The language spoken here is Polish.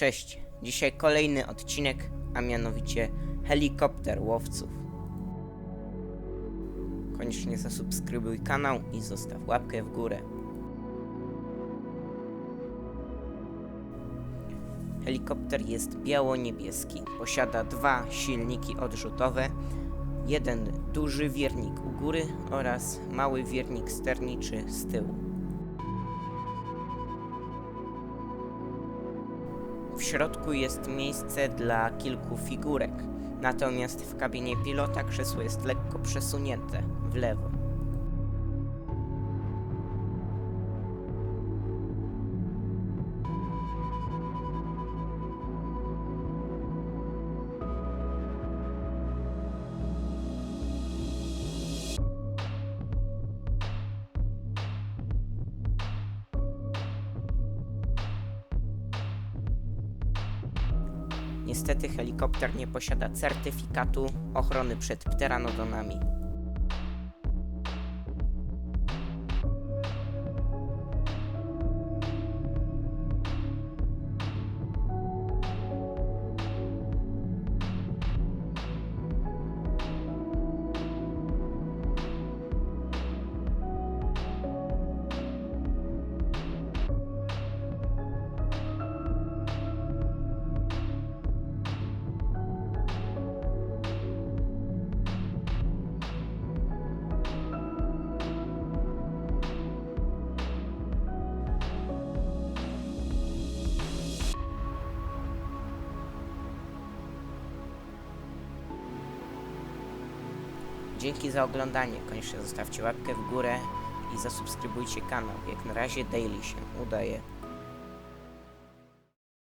Cześć, dzisiaj kolejny odcinek, a mianowicie helikopter łowców. Koniecznie zasubskrybuj kanał i zostaw łapkę w górę. Helikopter jest biało-niebieski. Posiada dwa silniki odrzutowe, jeden duży wiernik u góry oraz mały wiernik sterniczy z tyłu. W środku jest miejsce dla kilku figurek, natomiast w kabinie pilota krzesło jest lekko przesunięte w lewo. Niestety helikopter nie posiada certyfikatu ochrony przed pteranodonami. Dzięki za oglądanie. Koniecznie zostawcie łapkę w górę i zasubskrybujcie kanał. Jak na razie daily się udaje.